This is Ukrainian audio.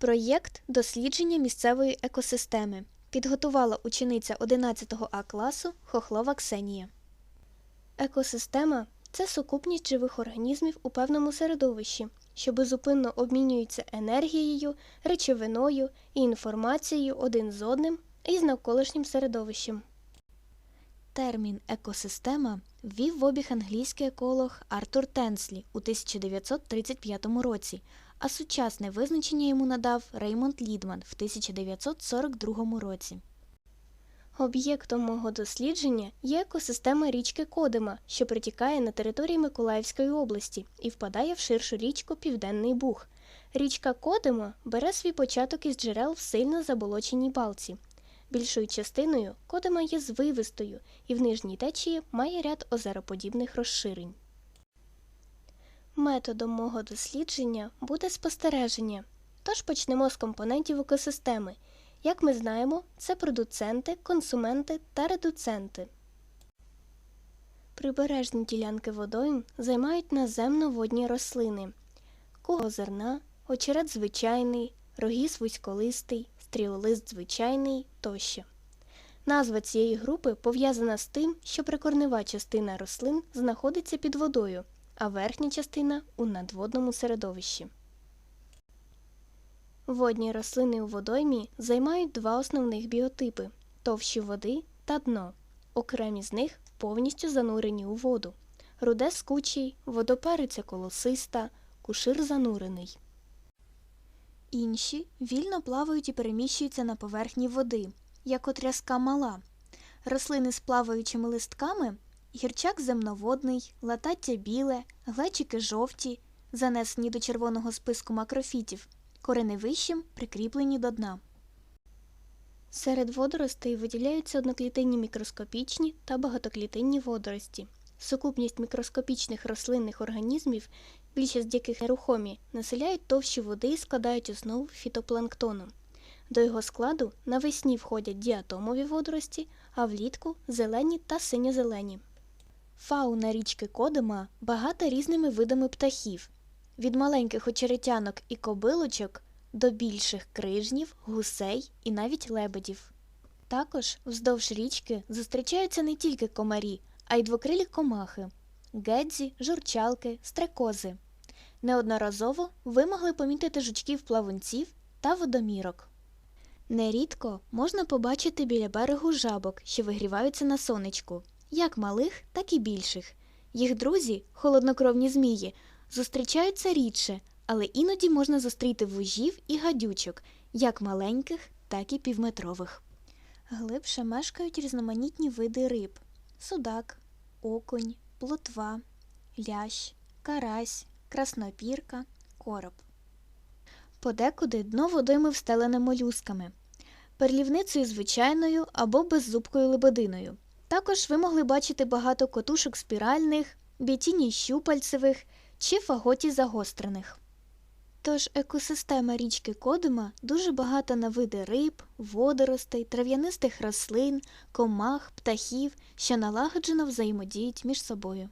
Проєкт дослідження місцевої екосистеми підготувала учениця 11 А класу Хохлова Ксенія. Екосистема це сукупність живих організмів у певному середовищі, що безупинно обмінюються енергією, речовиною і інформацією один з одним і з навколишнім середовищем. Термін екосистема ввів в обіг англійський еколог Артур Тенслі у 1935 році, а сучасне визначення йому надав Реймонд Лідман в 1942 році. Об'єктом мого дослідження є екосистема річки Кодима, що протікає на території Миколаївської області і впадає в ширшу річку Південний Буг. Річка Кодима бере свій початок із джерел в сильно заболоченій балці. Більшою частиною Кодима є звивистою і в нижній течії має ряд озероподібних розширень. Методом мого дослідження буде спостереження. Тож почнемо з компонентів екосистеми. Як ми знаємо, це продуценти, консументи та редуценти. Прибережні ділянки водойм займають наземно-водні рослини куго зерна, очерет звичайний, рогіз вузьколистий, стрілолист звичайний тощо. Назва цієї групи пов'язана з тим, що прикорнева частина рослин знаходиться під водою, а верхня частина у надводному середовищі. Водні рослини у водоймі займають два основних біотипи товщі води та дно. Окремі з них повністю занурені у воду. Руде скучий, водопериця колосиста, кушир занурений. Інші вільно плавають і переміщуються на поверхні води, як от рязка мала. Рослини з плаваючими листками гірчак земноводний, латаття біле, глечики жовті, занесені до червоного списку макрофітів, кореневищем прикріплені до дна. Серед водоростей виділяються одноклітинні мікроскопічні та багатоклітинні водорості. Сукупність мікроскопічних рослинних організмів, більшість яких нерухомі, населяють товщі води і складають основу фітопланктону. До його складу навесні входять діатомові водорості, а влітку зелені та синьо-зелені. Фауна річки Кодима багата різними видами птахів, від маленьких очеретянок і кобилочок до більших крижнів, гусей і навіть лебедів. Також вздовж річки зустрічаються не тільки комарі, а й двокрилі комахи гедзі, журчалки, стрекози. Неодноразово ви могли помітити жучків-плавунців та водомірок. Нерідко можна побачити біля берегу жабок, що вигріваються на сонечку, як малих, так і більших. Їх друзі, холоднокровні змії, зустрічаються рідше, але іноді можна зустріти вужів і гадючок, як маленьких, так і півметрових. Глибше мешкають різноманітні види риб судак, окунь, плотва, лящ, карась, краснопірка, короб. Подекуди дно водойми встелене молюсками, перлівницею звичайною або беззубкою лебединою. Також ви могли бачити багато котушок спіральних, бітіній щупальцевих чи фаготі загострених. Тож екосистема річки Кодима дуже багата на види риб, водоростей, трав'янистих рослин, комах, птахів, що налагоджено взаємодіють між собою.